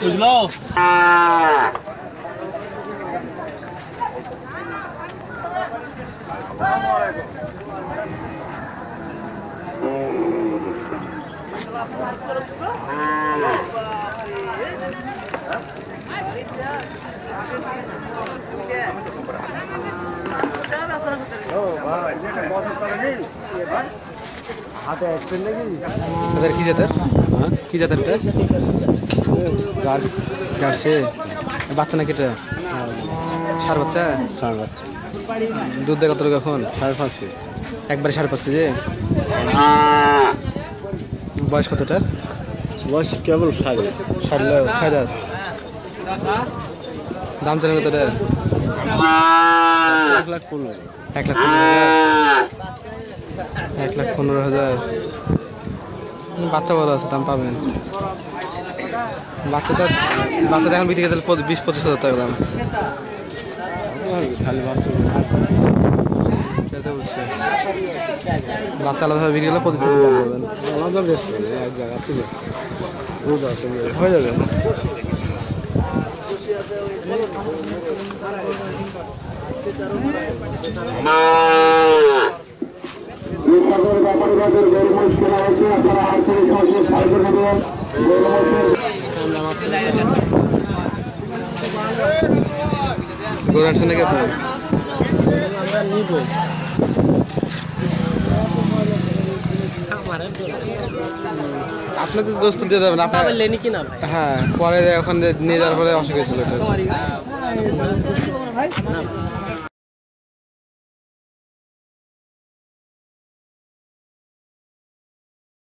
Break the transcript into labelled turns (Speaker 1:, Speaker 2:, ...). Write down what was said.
Speaker 1: Who's low? Ah.
Speaker 2: তাদের কি জাতের? কি জাতের জার্সি। বাচ্চা নাকি এটা? সার বাচ্চা?
Speaker 3: সাড়ে বাচ্চা।
Speaker 2: দুধ দেয় কত এখন?
Speaker 3: সাড়ে পাঁচে
Speaker 2: একবারে সাড়ে পাঁচ কেজি? বয়স কতটার?
Speaker 3: বয়স কেবল সাড়ে।
Speaker 2: ছয় দাঁত। দাম জানেন কত
Speaker 3: এক লাখ পনেরো
Speaker 2: এক লাখ পনেরো হাজার। এক লাখ পনেরো হাজার। বাচ্চা বড় আছে দাম পাবেন। বাচ্চাটা বাচ্চাটা এখন বিক্রি করতে বিশ পঁচিশ হাজার টাকা দাম।
Speaker 3: খালি বাচ্চা।
Speaker 2: তো বাচ্চা আলাদাভাবে বিক্রি করলে পঁচিশ হাজার পাবেন।
Speaker 3: আলাদা এক জায়গা
Speaker 2: হয়ে যাবে।
Speaker 4: সাগর ব্যাপারী বাজার গরু মহিষ কেনা হয়েছে আপনারা আঞ্চলিক সমস্যা সাহায্য নেবেন গরু মহিষের
Speaker 2: গরু আনছেন নাকি আপনি আপনাকে দোস্ত দিয়ে দেবেন আপনার
Speaker 1: লেনি কিনা ভাই
Speaker 2: হ্যাঁ পরে ওখানে নিয়ে যাওয়ার পরে অসুখ হয়েছিল।